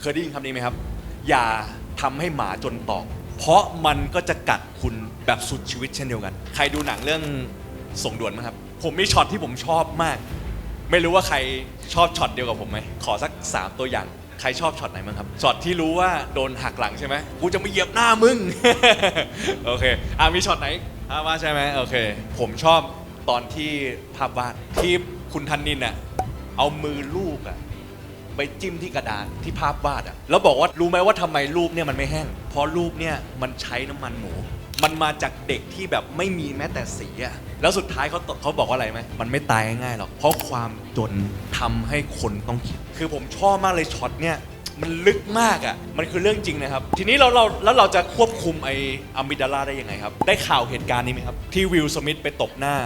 เคยได้ยินคำนี้ไหมครับ อย่าทำให้หมาจนตอก เพราะมันก็จะกัดคุณแบบสุดชีวิตเช่นเดียวกัน ใครดูหนังเรื่องส่งด่วนไหมครับ ผมมีช็อตที่ผมชอบมาก ไม่รู้ว่าใครชอบช็อตเดียวกับผมไหม ขอสัก 3 ตัวอย่าง ใครชอบช็อตไหนมั้างครับ ช็อตที่รู้ว่าโดนหักหลังใช่ไหมกูจะไม่เหยียบหน้ามึง โอเค อะมีช็อตไหนอะว่าใช่ไหมโอเค ผมชอบตอนที่ภาพวาดที่คุณทันนินอะ เอามือลูกอะ ไปจิ้มที่กระดานที่ภาพวาดอะแล้วบอกว่ารู้ไหมว่าทำไมรูปเนี่ยมันไม่แห้ง เพราะรูปเนี่ยมันใช้น้ำมันหมู มันมาจากเด็กที่แบบไม่มีแม้แต่สีอะแล้วสุดท้ายเขาตเขาบอกว่าอะไรไหมมันไม่ตายง่ายๆหรอก เพราะความจนทำให้คนต้องคิด คือผมชอบมากเลยช็อตเนี่ย มันลึกมากอะ มันคือเรื่องจริงนะครับ ทีนี้เราเราแล้วเราจะควบคุมไออะมิดาลาได้ยังไงครับ ได้ข่าวเหตุการณ์นี้ไหมครับ ที่วิลสมิธไปตบหน้า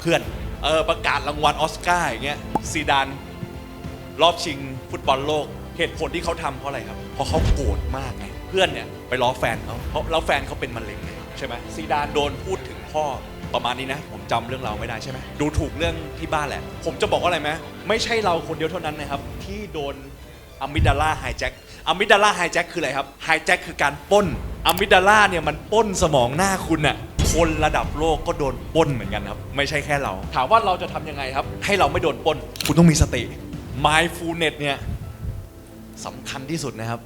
เพื่อน เออประกาศรางวัลออสการ์อย่างเงี้ยซีดาน รอบชิงฟุตบอลโลก เหตุผลที่เขาทำเพราะอะไรครับ เพราะเขาโกรธมากไง เพื่อนเนี่ยไปล้อแฟนเขาเพราะแล้วแฟนเขาเป็นมะเร็งไงใช่ไหมซีดานโดนพูดถึงพ่อประมาณนี้นะ ผมจำเรื่องเราวไม่ได้ใช่ไหมดูถูกเรื่องที่บ้านแหละ ผมจะบอกว่าอะไรไหมไม่ใช่เราคนเดียวเท่านั้นนะครับ ที่โดนอะมิดาลาไฮแจ็คอะมิดาลาไฮแจ็คคืออะไรครับไฮแจ็คคือการปล้นอะมิดาลาเนี่ยมันปล้นสมองหน้าคุณอะคนระดับโลกก็โดนปล้นเหมือนกันครับ ไม่ใช่แค่เรา ถามว่าเราจะทำยังไงครับ ให้เราไม่โดนปล้น คุณต้องมีสติ mindfulness เนี่ยสำคัญที่สุดนะครับ